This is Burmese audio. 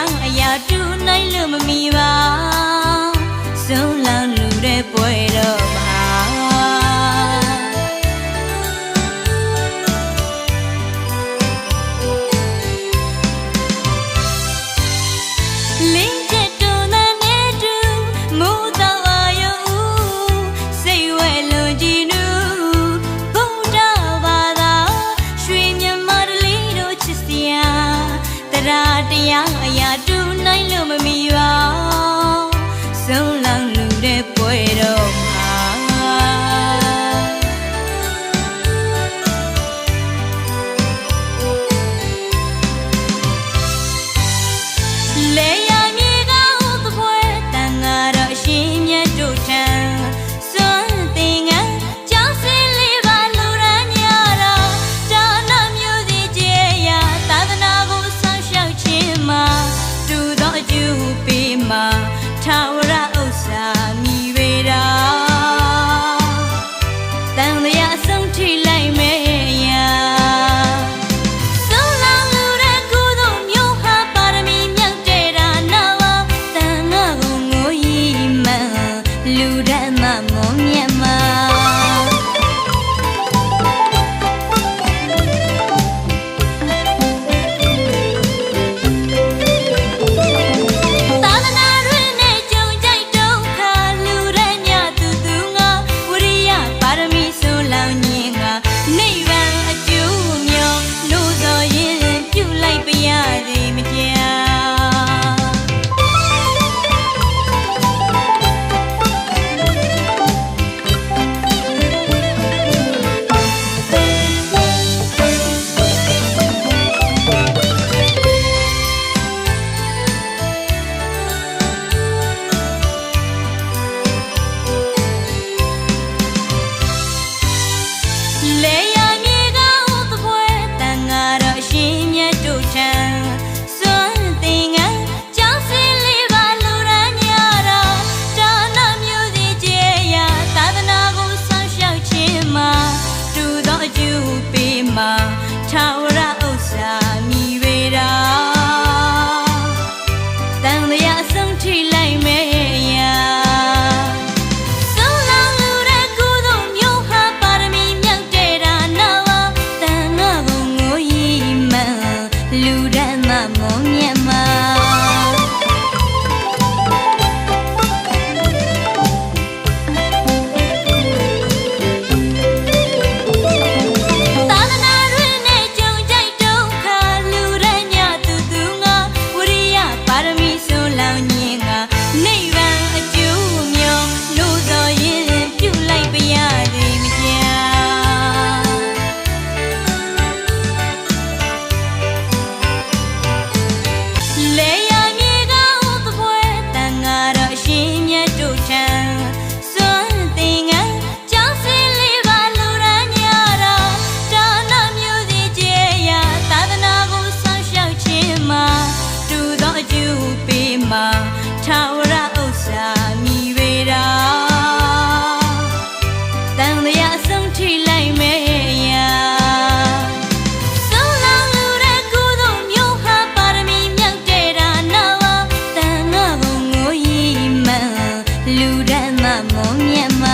လောင်အရာတူနိုင်လို့မမီပါဆုံးလောင်လူတဲ့ပွဲတော့မှာ ရာတရားအရာတူနိုင်လို့မမီပါ chỉ lại mẹ မွန်မြတ်မ